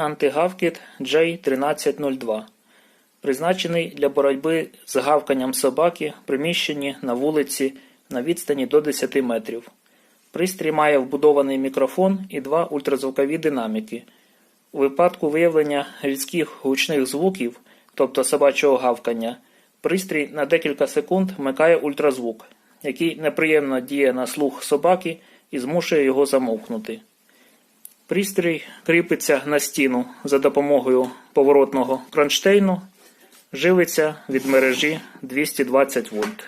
антигавкіт J1302, призначений для боротьби з гавканням собаки в приміщенні на вулиці на відстані до 10 метрів. Пристрій має вбудований мікрофон і два ультразвукові динаміки. У випадку виявлення різких гучних звуків, тобто собачого гавкання, пристрій на декілька секунд вмикає ультразвук, який неприємно діє на слух собаки і змушує його замовкнути. Пристрій кріпиться на стіну за допомогою поворотного кронштейну, живиться від мережі 220 вольт.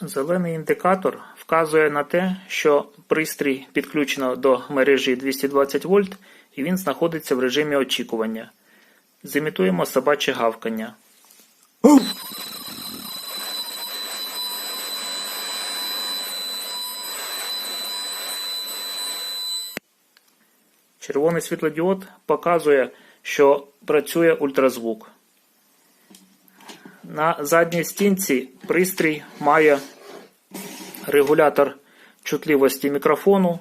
Зелений індикатор вказує на те, що пристрій підключено до мережі 220 вольт і він знаходиться в режимі очікування. Зімітуємо собаче гавкання. Червоний світлодіод показує, що працює ультразвук. На задній стінці пристрій має регулятор чутливості мікрофону.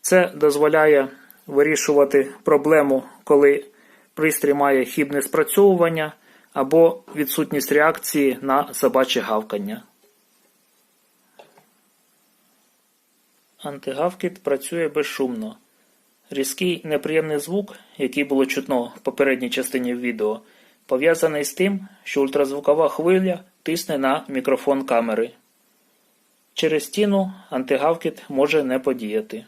Це дозволяє вирішувати проблему, коли пристрій має хібне спрацьовування або відсутність реакції на собаче гавкання. Антигавкіт працює безшумно. Різкий неприємний звук, який було чутно в попередній частині відео, пов'язаний з тим, що ультразвукова хвиля тисне на мікрофон камери. Через стіну антигавкіт може не подіяти.